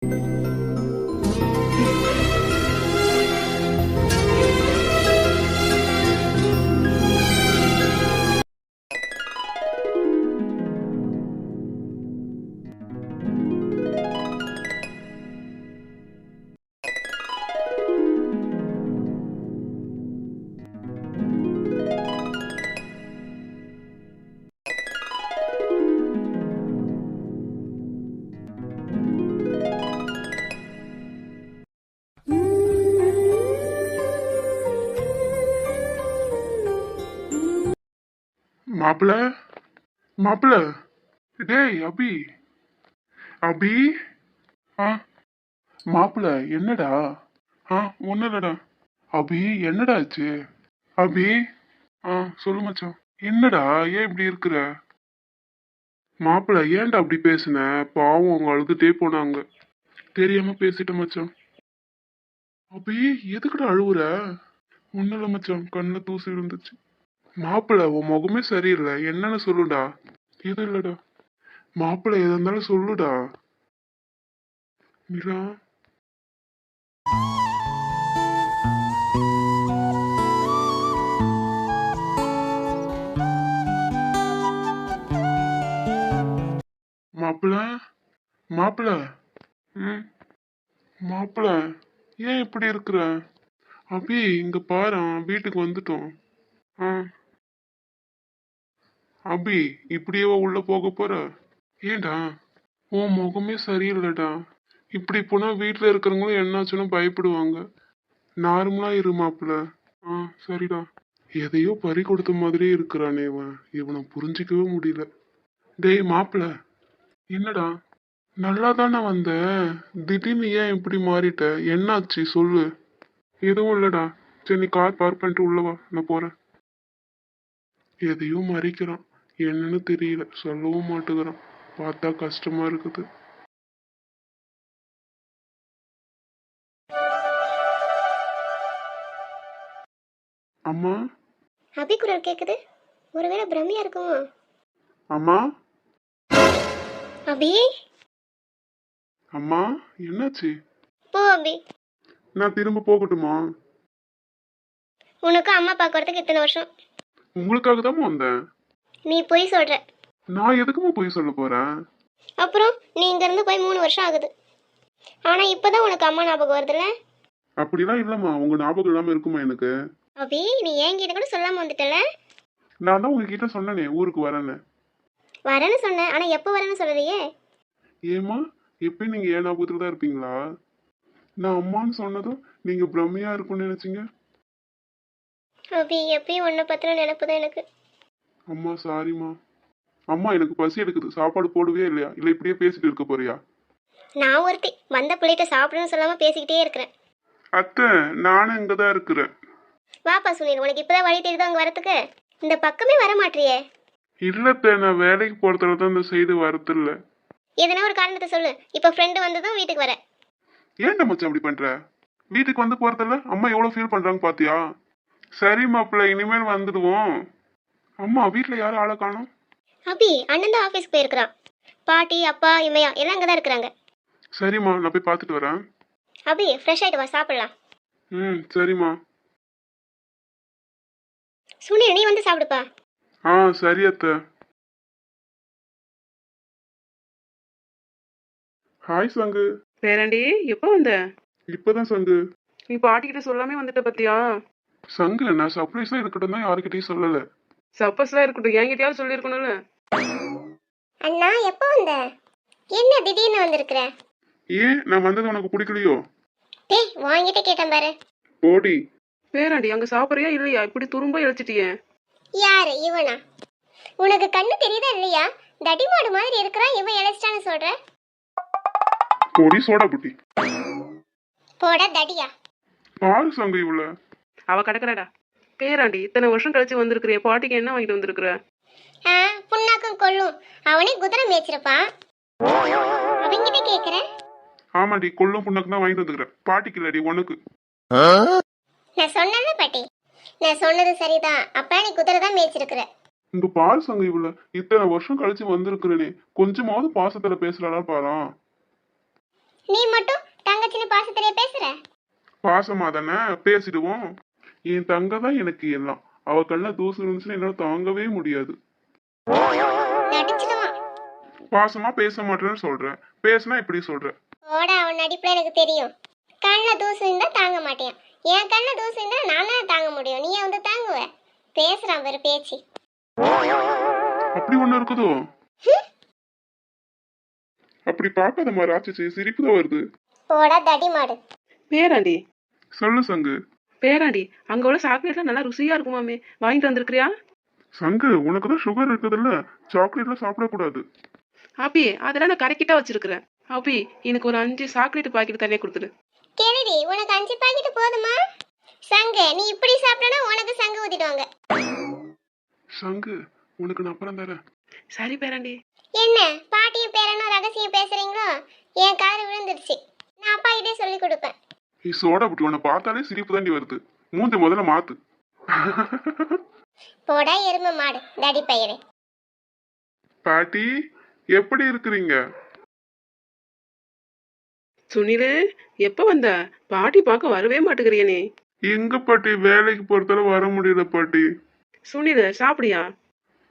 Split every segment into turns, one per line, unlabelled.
thank you மாப்பிள? மாப்பிள? டேய் அபி. அபி? ஆ. மாப்பிள என்னடா? ஆ ஒன்றும் இல்லடா. அபி என்னடா ஆச்சு? அபி? ஆ சொல்லு மச்சான். என்னடா ஏன் இப்படி இருக்கிற? மாப்பிள ஏன்டா அப்படி பேசுன? பாவம் அவங்க அழுதுட்டே போனாங்க. தெரியாம பேசிட்டேன் மச்சான். அபி எதுக்குடா அழுவுற? ஒன்றும் இல்லை மச்சான். கண்ணில் தூசி விழுந்துச்சு. மாப்பிள்ள உன் முகமே சரியில்லை. என்னன்னு சொல்லுடா. எதுவும் இல்லடா. மாப்பிள்ள எதா இருந்தாலும் சொல்லுடா. நிலா மாப்பிள மாப்பிள. ம். மாப்பிள ஏன் இப்படி இருக்கிற? அபி இங்க பாரு வீட்டுக்கு வந்துட்டோம். ஆ. அபி இப்படியே உள்ள போக போற? ஏன்டா உன் முகமே சரியில்லைடா. இப்படி போனா வீட்டில் இருக்கிறவங்களும் என்னாச்சுன்னு பயப்படுவாங்க. நார்மலா இரு மாப்பிள ஆ சரிடா. எதையோ பறி கொடுத்த மாதிரியே இருக்கிறானே இவன். இவனை புரிஞ்சிக்கவே முடியல. டேய் மாப்பிள என்னடா? நல்லா தானே வந்த? திடீர்னு ஏன் இப்படி மாறிட்ட? என்னாச்சு? சொல்லு. எதுவும் இல்லடா. சரி நீ கார் பார்க் பண்ணிட்டு உள்ளவா நான் போறேன். எதையும் மறைக்கிறான். என்னன்னு தெரியல. சொல்லவும் மாட்டேங்கிறான். பார்த்தா கஷ்டமா இருக்குது. அம்மா?
அபி குரல் கேக்குது. ஒருவேளை பிரம்மையா இருக்குமோ?
அம்மா?
அபி?
அம்மா என்னாச்சு?
போ அபி.
நான் திரும்ப போகட்டுமா?
உனக்கு அம்மா பார்க்கறதுக்கு இத்தனை வருஷம்.
உங்களுக்காக தான் வந்தேன்.
நீ போய் சொல்ற.
நான் எதுக்குமா போய் சொல்ல போறேன்
அப்புறம் நீ இங்க இருந்து போய் மூணு வருஷம் ஆகுது. ஆனா இப்பதான் உனக்கு அம்மா ஞாபகம் வருதுல்ல?
அப்படிலாம் இல்லம்மா. உங்க ஞாபகம் இல்லாம இருக்குமா எனக்கு?
அபி நீ என்கிட்ட கூட சொல்லாம வந்துட்டல?
நான் தான் உங்ககிட்ட சொன்னனே ஊருக்கு வரேன்னு.
வரேன்னு சொன்னேன் ஆனா எப்போ வரேன்னு சொல்லலையே?
ஏம்மா எப்பயும் நீங்க ஏன் ஞாபகத்துல தான் இருப்பீங்களா? நான் அம்மான்னு சொன்னதும் நீங்க பிரம்மையா இருக்கும்னு நினைச்சீங்க?
அபி எப்பயும் உன்னை பத்தின நினைப்பு தான் எனக்கு.
அம்மா சாரிம்மா அம்மா எனக்கு பசி எடுக்குது. சாப்பாடு போடவே இல்லையா? இல்ல இப்படியே பேசிட்டு இருக்க போறியா?
நான் ஒருத்தி. வந்த பிள்ளைகிட்ட சாப்பிடுன்னு சொல்லாம பேசிக்கிட்டே இருக்கிறேன்.
அத்தை நானும் இங்க தான் இருக்கிறேன்.
வாப்பா சுனில் உனக்கு இப்பதான் வழி தெரியுதோ அங்க வரத்துக்கு? இந்த பக்கமே வர மாட்டியே.
இல்லத்த நான் வேலைக்கு போறதுல தான் இந்த சைடு வரதில்ல.
எதனா ஒரு காரணத்தை சொல்லு. இப்போ ஃப்ரெண்டு வந்ததும் வீட்டுக்கு வரேன்.
ஏன்டா மச்சான் அப்படி பண்ற? வீட்டுக்கு வந்து போறதில்ல? அம்மா எவ்வளவு ஃபீல் பண்றாங்க பாத்தியா? சரி மாப்பிள்ள இனிமேல் வந்துடுவோம். அம்மா வீட்ல யாரும் ஆளை காணோம்?
அபி அண்ணன் தான் ஆஃபீஸ்க்கு போயிருக்கிறான். பாட்டி அப்பா இமையா எல்லாம் அங்கே தான் இருக்கிறாங்க.
சரிம்மா நான் போய் பார்த்துட்டு வரேன்.
அபி ஃப்ரெஷ் ஆயிட்டு வா சாப்பிடலாம்.
ம் சரிம்மா.
சுனில் நீ வந்து சாப்பிடுப்பா.
ஆ சரி அத்தை. ஹாய் சங்கு.
பேரண்டி எப்போ வந்த?
இப்பதான் சங்கு.
நீ பாட்டிக்கிட்ட சொல்லாமே வந்துட்ட பத்தியா?
சங்கு நான் சர்ப்ரைஸா இருக்கட்டும் தான் யாருக்கிட்டையும் சொல்லல.
சப்பஸ்லாம் இருக்கட்டும். என்கிட்டயாவது சொல்லியிருக்கணும்ல.
அண்ணா எப்போ வந்த? என்ன திடீர்னு வந்திருக்கிற?
ஏன்? நான் வந்தது உனக்கு பிடிக்கலையோ?
டேய் வாங்கிட்டு கேட்டேன் பாரு.
போடி.
பேராண்டி அங்க சாப்பிட்றியா இல்லையா? இப்படி துரும்ப இழைச்சிட்டியே.
யாரு? இவனா? உனக்கு கண்ணு தெரியுதா இல்லையா? தடிமாடு மாதிரி இருக்கிறான் இவன் இழைச்சிட்டான்னு சொல்ற?
போடி சோடா புட்டி.
போடா தடியா.
பாரு சங்கு இவ்வளோ
அவ கிடக்குறடா. பேராண்டி இத்தனை வருஷம் கழிச்சு வந்திருக்கிறிய பாட்டிக்கு என்ன வாங்கிட்டு வந்திருக்கிற?
புண்ணாக்கும் கொள்ளும். அவனே குதிரை மேய்ச்சிருப்பான் அவங்கிட்ட கேக்குறேன்.
ஆமாடி கொள்ளும் புண்ணாக்கு தான் வாங்கிட்டு வந்துக்கிறேன் பாட்டிக்கு இல்லடி உனக்கு?
நான் சொன்னேன்ல பாட்டி. நான் சொன்னது சரிதான் அப்பா நீ குதிரை தான் மேய்ச்சிருக்கிற.
இங்க பாரு சங்கு இவ்வளோ இத்தனை வருஷம் கழிச்சு வந்திருக்கிறேனே. கொஞ்சமாவது பாசத்துல பேசுறாளா பாரா.
நீ மட்டும் தங்கச்சின்னு பாசத்திலே பேசுற?
பாசமா தானே? பேசிடுவோம். என் தங்க தான் எனக்கு எல்லாம். அவ கண்ண தூசு இருந்துச்சுன்னா என்னால தாங்கவே முடியாது. பாசமா பேச மாட்டேன்னு சொல்றேன். பேசினா இப்படி சொல்ற
ஓட அவன் நடிப்புல எனக்கு தெரியும். கண்ணில் தூசு இருந்தா தாங்க மாட்டேன். என் கண்ணில் தூசு இருந்தா நான் தாங்க முடியும். நீ வந்து தாங்குவ? பேசுறான் ஒரு பேச்சு.
அப்படி ஒண்ணு இருக்குதோ? அப்படி பார்க்காத மாதிரி ஆச்சு சிரிப்பு தான் வருது.
போடா தடி மாடு
பேராண்டி.
சொல்லு சங்கு.
பேராண்டி அங்க உள்ள சாக்லேட்லாம் நல்லா ருசியா இருக்குமாமே வாங்கிட்டு வந்திருக்கிறியா?
சங்கு உனக்கு தான் சுகர் இருக்குதுல்ல? சாக்லேட்லாம் சாப்பிடக்கூடாது.
அப்பி அதெல்லாம் நான் கரெக்டா வச்சிருக்கிறேன். அப்பி எனக்கு ஒரு அஞ்சு சாக்லேட் பாக்கெட் தனியா கொடுத்துரு
கேளுடி உனக்கு அஞ்சு பாக்கெட் போதுமா? சங்கு நீ இப்படி சாப்பிட்டனா உனக்கு சங்கு ஊத்திடுவாங்க.
சங்கு உனக்கு நான் அப்புறம் தரேன்.
சரி பேராண்டி.
என்ன பாட்டியும் பேரனும் ரகசியம் பேசுறீங்களோ? என் காது விழுந்துருச்சு நான் அப்பா கிட்டே சொல்லி கொடுப்பேன்.
நீ சோடா புட்டி உன்னை பார்த்தாலே சிரிப்பு தாண்டி வருது. மூஞ்சி முதல்ல மாத்து.
போடா எருமை மாடு தடி பையனே.
பாட்டி எப்படி இருக்கிறீங்க?
சுனிலு எப்ப வந்த? பாட்டி பார்க்க வரவே மாட்டேங்கிறிய நீ.
எங்க பாட்டி வேலைக்கு போறதால வர முடியல பாட்டி.
சுனிலு சாப்பிடியா?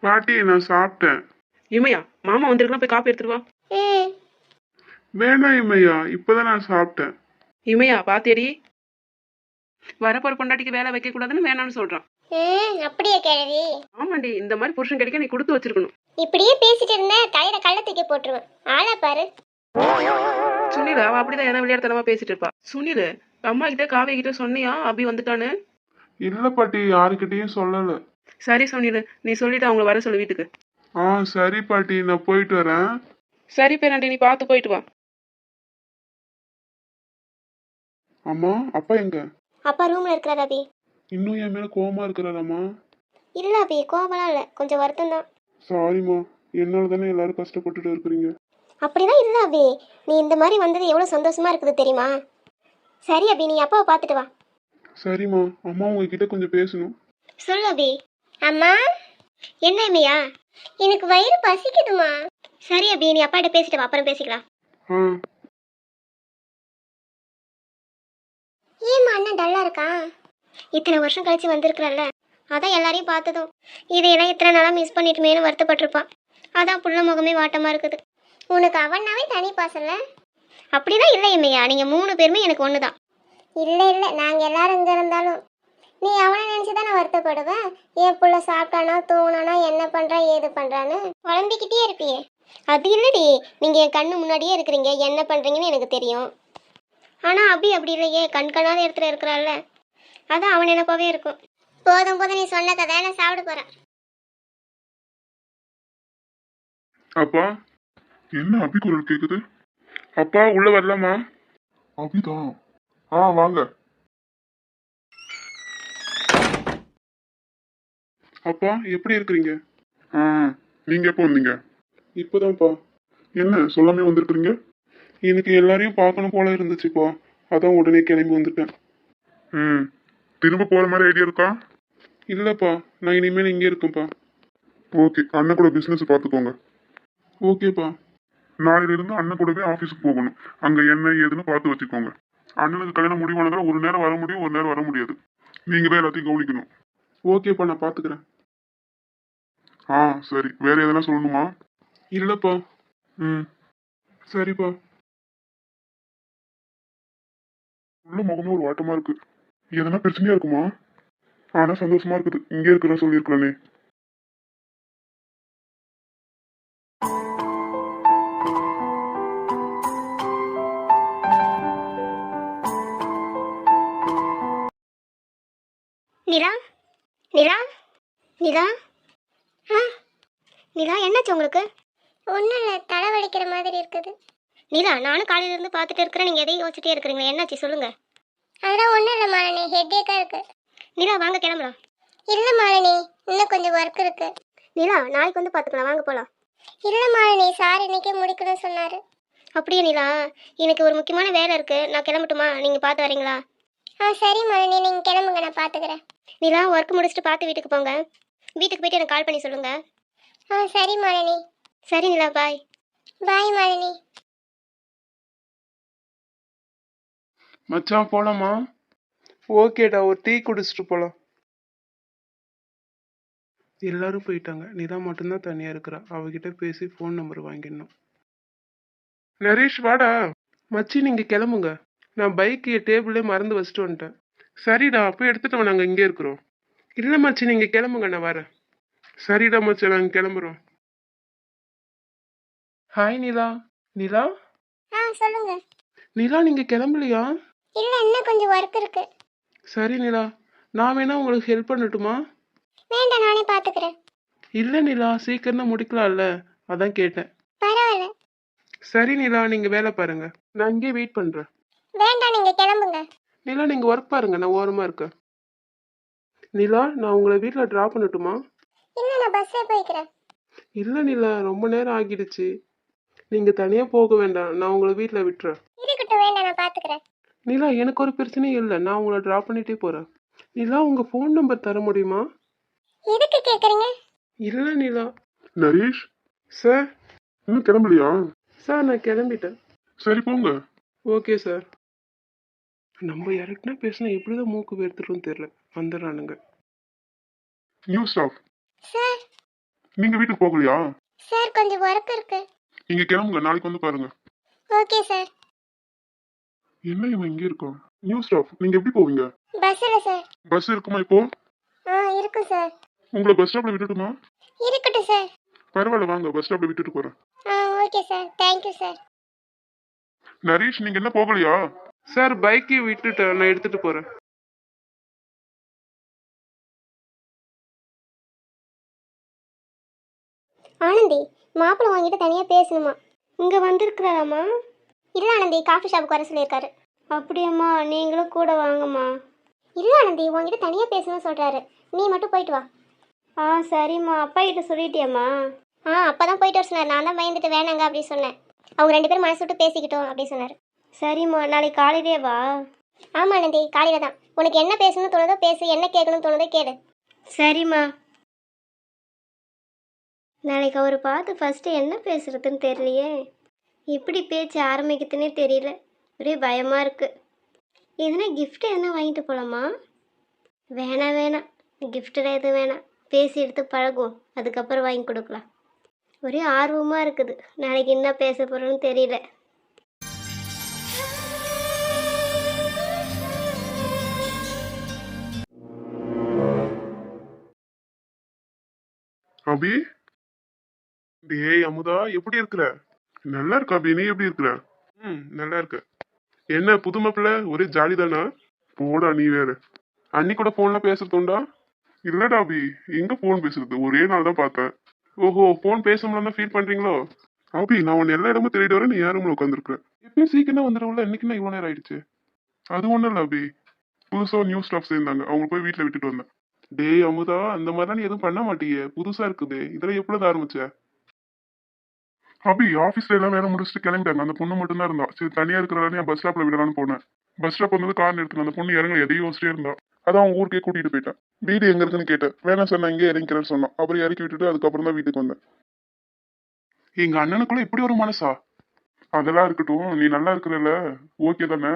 பாட்டி நான் சாப்பிட்டேன்.
இமையா மாமா வந்திருக்கலாம் போய் காப்பி எடுத்துட்டு வா.
வேணாம் இமையா இப்பதான் நான் சாப்பிட்டேன்.
இமையா பாத்தேடி. வரப்போற பொண்டாட்டிக்கு வேலை வைக்க கூடாதுன்னு வேணாம்னு சொல்றான்
ம் அப்படியே கிழவி
ஆமாண்டி இந்த மாதிரி புருஷன் கிடைக்க நீ கொடுத்து வச்சிருக்கணும்.
இப்படியே பேசிட்டு இருந்த தலையில கள்ள தூக்கி போட்டுருவேன். ஆளா பாரு.
சுனில் அவ அப்படிதான் என்ன விளையாட்டுத்தனமா பேசிட்டு இருப்பா. சுனில் அம்மா கிட்ட காவிய கிட்ட சொன்னியா? அபி வந்துட்டான்னு?
இல்ல பாட்டி யாருக்கிட்டயும் சொல்லல.
சரி சுனில் நீ சொல்லிட்டு அவங்கள வர சொல்லு வீட்டுக்கு.
ஆ சரி பாட்டி நான் போயிட்டு வரேன்.
சரி பேராண்டி நீ பார்த்து போயிட்டு வா.
அம்மா அப்பா எங்க?
அப்பா ரூம்ல இருக்கிறார் அபி.
இன்னும் என் மேல கோவமா இருக்கிறாரம்மா?
இல்ல அபி கோபம்லாம் இல்ல. கொஞ்சம் வருத்தம் தான்.
சாரிம்மா என்னால தானே எல்லாரும் கஷ்டப்பட்டுட்டு இருக்கிறீங்க?
அப்படிதான் இல்ல அபி. நீ இந்த மாதிரி வந்தது எவ்வளவு சந்தோஷமா இருக்குது தெரியுமா? சரி அபி நீ அப்பாவை பார்த்துட்டு வா.
சரிம்மா. அம்மா உங்ககிட்ட கொஞ்சம் பேசணும்.
சொல்லு அபி. அம்மா என்ன இமையா? எனக்கு வயிறு பசிக்குதுமா சரி அபி நீ அப்பாட்ட பேசிட்டு வா. அப்புறம் பேசிக்கலாம்.
ஆ.
ஏம்மா அண்ணன் டல்லா இருக்கான் இத்தனை வருஷம் கழிச்சு வந்திருக்கிறல்ல. அதான் எல்லாரையும் பார்த்ததும். இதையெல்லாம் இத்தனை நாளாக மிஸ் பண்ணிட்டுமேனு வருத்தப்பட்டிருப்பான் அதான் புள்ள முகமே வாட்டமாக இருக்குது. உனக்கு அவனாவே தனி பாசல்ல? அப்படிதான் இல்லை இமையா நீங்கள் மூணு பேருமே எனக்கு ஒன்று தான் இல்லை இல்லை. நாங்கள் எல்லாரும் இங்கே இருந்தாலும். நீ அவனை நினச்சி தானே வருத்தப்படுவேன் என் புள்ள சாப்பிட்டானா தூங்கினானா என்ன பண்ணுறான் ஏது பண்ணுறான்னு குழம்பிக்கிட்டே இருப்பியே. அது இல்லடி நீங்கள் என் கண்ணு முன்னாடியே இருக்கிறீங்க. என்ன பண்ணுறீங்கன்னு எனக்கு தெரியும். ஆனால் அபி அப்படி இல்லையே கண் காணாத இடத்துல இருக்கிறாள்ல. அதான் அவன் நினைப்பாவே இருக்கும். போதும் போதும் நீ சொன்ன கதை நான் சாப்பிட போகிறேன்
அப்பா என்ன அபி குரல் கேக்குது? அப்பா உள்ள வரலாமா? அபிதான் ஆ வாங்க. அப்பா எப்படி இருக்கிறீங்க? ஆ. நீங்க எப்போ வந்தீங்க? இப்போதான்ப்பா. என்ன சொல்லாமே வந்திருக்கிறீங்க? எனக்கு எல்லாரையும் பார்க்கணும் போல இருந்துச்சுப்பா அதான் உடனே கிளம்பி வந்துட்டேன். ம். திரும்ப போற மாதிரி ஐடியா இருக்கா? இல்லப்பா நான் இனிமேல் இங்கே இருக்கேன்ப்பா. ஓகே அண்ணன் கூட பிசினஸ் பார்த்துக்கோங்க. ஓகேப்பா. நாளையில இருந்து அண்ணன் கூடவே ஆஃபீஸுக்கு போகணும். அங்க என்ன ஏதுன்னு பார்த்து வச்சுக்கோங்க. அண்ணனுக்கு கல்யாணம் முடிவானதால ஒரு நேரம் வர முடியும் ஒரு நேரம் வர முடியாது. நீங்க தான் எல்லாத்தையும் கவனிக்கணும். ஓகேப்பா நான் பாத்துக்கிறேன் ஆ சரி. வேற எதனா சொல்லணுமா? இல்லப்பா. ம். சரிப்பா. உள்ள முகமே ஒரு வாட்டமா இருக்கு. எதனா பிரச்சனையா இருக்குமா? ஆனா சந்தோஷமா இருக்குது. இங்கே இருக்கிறேன் சொல்லியிருக்கிறேனே.
நிலா? நிலா? நிலா? ஆ? நிலா என்னாச்சு உங்களுக்கு? ஒன்றும் இல்லை தலை வலிக்கிற மாதிரி இருக்குது. நிலா நானும் காலையில இருந்து பார்த்துட்டு இருக்கிறேன். நீங்கள் எதையும் யோசிச்சுட்டே இருக்கிறீங்களா? என்னாச்சு? சொல்லுங்க. அதெல்லாம் ஒன்றும் இல்லை மாலினி. ஹெட்டேக்காக இருக்கு. நிலா வாங்க கிளம்பலாம் இல்லை மாலினி. இன்னும் கொஞ்சம் ஒர்க் இருக்கு. நிலா நாளைக்கு வந்து பார்த்துக்கலாம். வாங்க போகலாம் இல்லை மாலினி. சார் இன்னைக்கே முடிக்கணும்னு சொன்னார். அப்படியே நிலா எனக்கு ஒரு முக்கியமான வேலை இருக்கு. நான் கிளம்பட்டுமா? நீங்கள் பார்த்து வரீங்களா? ஆ சரி மாலினி. நீங்கள் கிளம்புங்க. நான் பார்த்துக்கிறேன். நிலா ஒர்க் முடிச்சுட்டு பார்த்து வீட்டுக்கு போங்க. வீட்டுக்கு போயிட்டு எனக்கு கால் பண்ணி சொல்லுங்க. ஆ சரி மாலினி. சரி நிலா பாய் பாய் மாலினி.
மச்சான் போலாமா? ஓகேடா ஒரு டீ குடிச்சிட்டு போலாம். எல்லாரும் போயிட்டாங்க. நிதா மட்டும்தான் தனியா இருக்கிறா. அவகிட்ட பேசி ஃபோன் நம்பர் வாங்கிடணும். நரேஷ் வாடா. மச்சி நீங்க கிளம்புங்க. நான் பைக் டேபிளே மறந்து வச்சுட்டு வந்துட்டேன். சரிடா போய் எடுத்துட்டு நாங்க இங்கே இருக்கிறோம். இல்ல மச்சி நீங்க கிளம்புங்க நான் வரேன். சரிடா மச்சி நாங்க கிளம்புறோம். ஹாய் நிலா. நிலா? நிலா நீங்க கிளம்பலையா?
இல்ல இன்னும் கொஞ்சம் ஒர்க் இருக்கு.
சரி நிலா. நான் வேணா உங்களுக்கு ஹெல்ப் பண்ணட்டுமா?
வேண்டாம் நானே பாத்துக்கிறேன்.
இல்ல நிலா. சீக்கிரம் முடிக்கலாம்ல. அதான் கேட்டேன்.
பரவாயில்ல.
சரி நிலா. நீங்க வேலை பாருங்க. நான் இங்கே வெயிட் பண்றேன்.
வேண்டாம் நீங்க கிளம்புங்க.
நிலா நீங்க ஒர்க் பாருங்க. நான் ஓரமா இருக்கேன். நிலா நான் உங்களை வீட்ல டிராப் பண்ணட்டுமா?
இல்ல நான் பஸ்ல போய்க்கிறேன்.
இல்ல நிலா. ரொம்ப நேரம் ஆகிடுச்சு. நீங்க தனியா போக வேண்டாம். நான் உங்களை வீட்ல விட்டுறேன்.
இருக்கட்டும் வேண்டாம் நான் பாத்துக்கிறேன்.
நிலா எனக்கு ஒரு பிரச்சனையும் இல்லை. நான் உங்களை டிராப் பண்ணிட்டே போறேன். நிலா உங்க ஃபோன் நம்பர் தர முடியுமா?
எதுக்கு கேக்குறீங்க?
இல்ல நிலா.
நரேஷ்?
சார்.
இன்னும் கிளம்பலையா?
சார் நான் கிளம்பிட்டேன்.
சரி போங்க.
Okay sir. நம்ம யார்கிட்ட பேசினா எப்படிதான் மூக்கு வேர்த்துடும் தெரியல. வந்துடுறானுங்க.
New staff
sir.
நீங்க வீட்டுக்கு போகலையா?
சார் கொஞ்சம் ஒர்க் இருக்கு.
நீங்க கிளம்புங்க. நாளைக்கு வந்து பாருங்க.
Okay sir.
என்ன இவன் இங்க இருக்கான்? நியூ ஸ்டாஃப் நீங்க எப்படி போவீங்க?
பஸ்ல சார்
பஸ் இருக்குமா இப்போ?
ஆ இருக்கும் சார்
உங்களை பஸ் ஸ்டாப்ல விட்டுட்டுமா?
இருக்கட்டும் சார்
பரவாயில்ல வாங்க பஸ் ஸ்டாப்ல விட்டுட்டு போறேன்.
ஆ okay sir thank you sir
Naresh நீங்க என்ன போகலையா?
சார் பைக்கை விட்டுட்டேன் நான் எடுத்துட்டு போறேன்.
ஆனந்தி மாப்பிள்ளை வாங்கிட்டு தனியா பேசணுமா? இங்க வந்திருக்கிறாராமா? இல்ல ஆனந்தி காஃபி ஷாப்புக்கு வர சொல்லியிருக்காரு. அப்படியாம்மா நீங்களும் கூட வாங்கம்மா. இல்ல ஆனந்தி உங்ககிட்ட தனியா பேசணும்னு சொல்றாரு. நீ மட்டும் போயிட்டு வா. ஆ சரிம்மா. அப்பா கிட்ட சொல்லிட்டியாம்மா? ஆ அப்பதான் போயிட்டு வர சொன்னார். நான் தான் பயந்துட்டு வேணாங்க அப்படி சொன்னேன். அவங்க ரெண்டு பேரும் மனசு விட்டு பேசிக்கிட்டோம் அப்படி சொன்னார். சரிம்மா நாளைக்கு காலையிலே வா. ஆமா ஆனந்தி காலையில தான். உனக்கு என்ன பேசணும்னு தோணுதோ பேசு என்ன கேட்கணும்னு தோணுதோ கேளு. சரிம்மா. நாளைக்கு அவர் பார்த்து ஃபஸ்ட்டு என்ன பேசுறதுன்னு தெரியலையே. எப்படி பேச்சு ஆரம்பிக்குதுன்னே தெரியல. ஒரே பயமாக இருக்குது எதுனா கிஃப்ட்டு எதுனா வாங்கிட்டு போகலாமா வேணாம் வேணாம் கிஃப்ட்டில் எதுவும் வேணாம். பேசி எடுத்து பழகுவோம். அதுக்கப்புறம் வாங்கி கொடுக்கலாம். ஒரே ஆர்வமாக இருக்குது. நாளைக்கு என்ன பேச போகிறோன்னு தெரியல.
அபி? டேய் அமுதா எப்படி இருக்கிற? நல்லா இருக்கா அபி நீ எப்படி இருக்கிற? ம் நல்லா இருக்க என்ன புது மாப்பிள்ள? ஒரே ஜாலி தானா போடா நீ வேற. அன்னி கூட போன்ல பேசுறதுண்டா? இல்லடா அபி எங்க போன் பேசுறது? ஒரே நாள் தான் பார்த்தேன். ஓஹோ போன் பேச தான் ஃபீல் பண்றீங்களோ? அபி நான் உன்னை எல்லா இடமும் தேடிட்டு வரேன். நீ யாரும் உட்காந்துருக்க எப்பயும் சீக்கிரம் வந்துடும்ல இன்னைக்கு இவ்வளவு நேரம் ஆயிடுச்சு. அது ஒண்ணும் இல்ல அபி புதுசா நியூ ஸ்டாஃப் சேர்ந்தாங்க. அவங்க போய் வீட்டில் விட்டுட்டு வந்தேன். டேய் அமுதா அந்த மாதிரிலாம் நீ எதுவும் பண்ண மாட்டியே. புதுசா இருக்குது. இதெல்லாம் எப்படிதான் ஆரம்பிச்ச? அபி ஆஃபீஸ்ல எல்லாம் வேலை முடிச்சுட்டு கிளம்பிட்டாங்க. அந்த பொண்ணு மட்டும் தான் இருந்தா. சரி தனியா இருக்கிறதால பஸ் ஸ்டாப்ல விடலாம்னு போனேன். பஸ் ஸ்டாப் வந்து கார் நிறுத்தின அந்த பொண்ணு இறங்க எதையும் யோசிச்சிட்டே இருந்தா. அதான் அவங்க ஊருக்கே கூட்டிட்டு போயிட்டேன் வீடு எங்க இருக்குன்னு கேட்டேன். வேணாம் சார் நான் இங்கே இறங்கிக்கிறேன்னு சொன்னான். அப்புறம் இறக்கி விட்டுட்டு அதுக்கப்புறம் தான் வீட்டுக்கு வந்தேன். எங்க அண்ணனுக்குள்ள இப்படி ஒரு மனசா? அதெல்லாம் இருக்கட்டும். நீ நல்லா இருக்கிறல்ல. ஓகே தானே?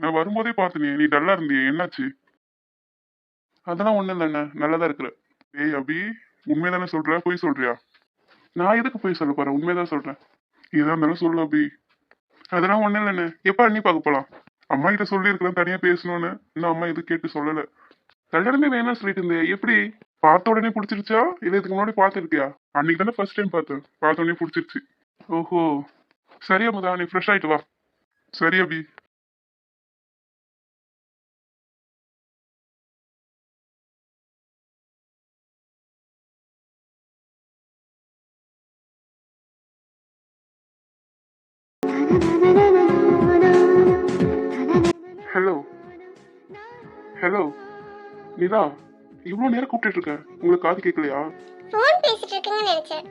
நான் வரும்போதே பார்த்தனே நீ டல்லா இருந்தியே. என்னாச்சு? அதெல்லாம் ஒண்ணும் இல்லைண்ணே. நல்லா தான் இருக்கிற ஏய் அபி உண்மைதானே சொல்ற? போய் சொல்றியா? நான் எதுக்கு போய் சொல்ல போறேன்? உண்மைதான் சொல்றேன். எதா இருந்தாலும் சொல்லு அபி அதெல்லாம் ஒண்ணும் இல்லைண்ணே. எப்ப அண்ணி பார்க்க போலாம்? அம்மா கிட்ட சொல்லியிருக்கிறேன் தனியா பேசணும்னு. இன்னும் அம்மா எதுவும் கேட்டு சொல்லல. கல்யாணமே வேணாம் சொல்லிட்டு இருந்தேன் எப்படி? பார்த்த உடனே பிடிச்சிருச்சா? இல்லை இதுக்கு முன்னாடி பார்த்துருக்கியா? அன்னைக்கு தானே ஃபர்ஸ்ட் டைம் பார்த்தேன். பார்த்த உடனே பிடிச்சிருச்சு. ஓஹோ. சரி அமுதா நீ ஃப்ரெஷ் ஆயிட்டு வா. சரி அபி. நிலா இவ்வளோ நேரம் கூப்பிட்டு இருக்கேன் உங்களுக்கு காது கேட்கலையா?
ஃபோன் பேசிட்டு இருக்கீங்கன்னு நினைச்சேன்.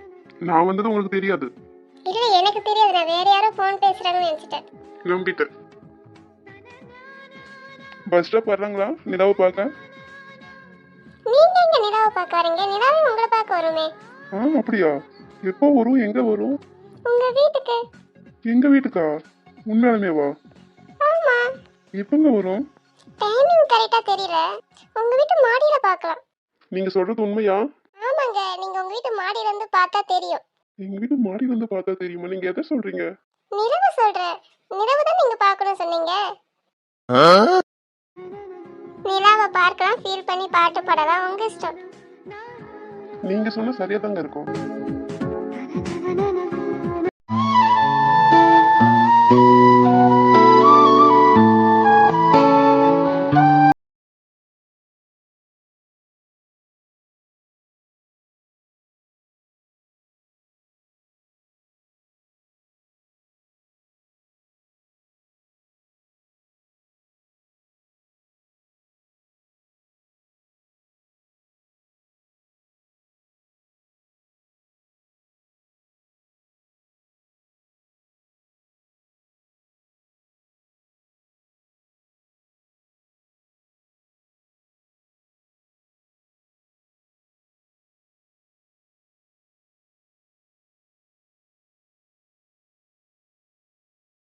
நான் வந்தது உங்களுக்கு தெரியாது.
இல்ல எனக்கு தெரியாது. நான் வேற யாரோ ஃபோன் பேசுறாங்கன்னு நினைச்சிட்டேன்.
நம்பிட்டேன். பஸ் ஸ்டாப் வர்றாங்களா? நிலாவை பார்க்க?
நீங்க எங்க நிலாவை பார்க்க வரீங்க? நிலாவே உங்களை பார்க்க வருமே.
ஆ அப்படியா? எப்போ வரும்? எங்க வரும்?
உங்க வீட்டுக்கு.
எங்க வீட்டுக்கா? உண்மையாலுமே வா
ஆமா.
எப்பங்க வரும்?
டைமிங் கரெக்டா தெரியல. உங்க வீட்டு மாடியில பார்க்கலாம்
நீங்க சொல்றது உண்மையா?
ஆமாங்க நீங்க உங்க வீட்டு மாடியில இருந்து பார்த்தா தெரியும்.
எங்க வீட்டு மாடியில இருந்து பார்த்தா தெரியுமா? நீங்க எதை சொல்றீங்க?
நிலவு சொல்றேன். நிலவு தான் நீங்க பார்க்கணும் சொன்னீங்க. நிலாவை பார்க்கலாம் ஃபீல் பண்ணி பாட்டு பாடலாம் உங்க இஷ்டம்.
நீங்க சொன்ன சரியா தாங்க இருக்கும்.